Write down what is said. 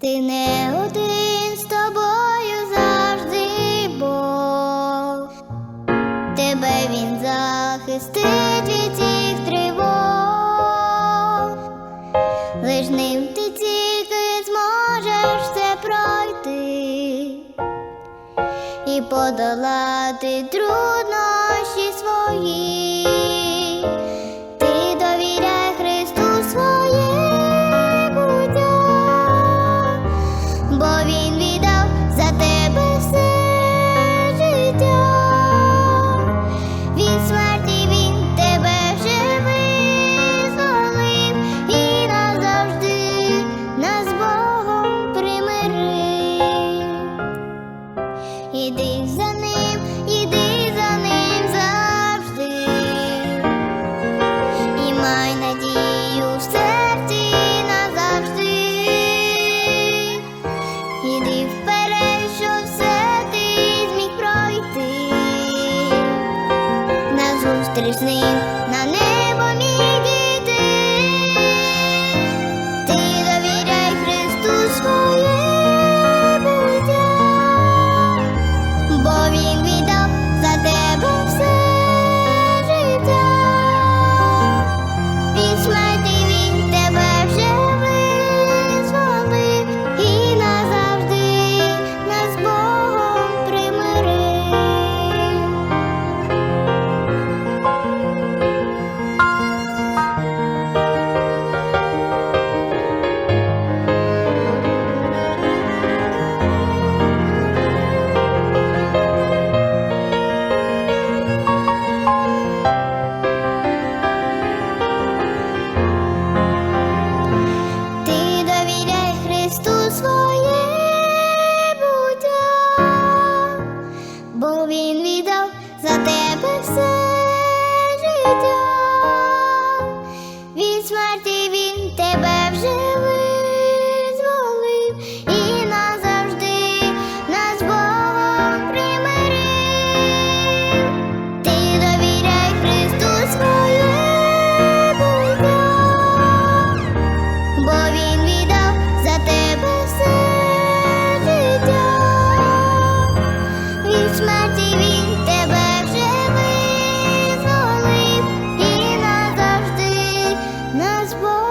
Ти не один з тобою завжди Бог. Тебе він захистить від всіх тривог. Лиш ним ти тільки зможеш все пройти і подолати труднощі свої. Бо Він віддав за тебе все життя. Від смерті він тебе вже визволив і назавжди нас Богом примирив. Іди за ним, зміг пройти, за тебе все життя. was.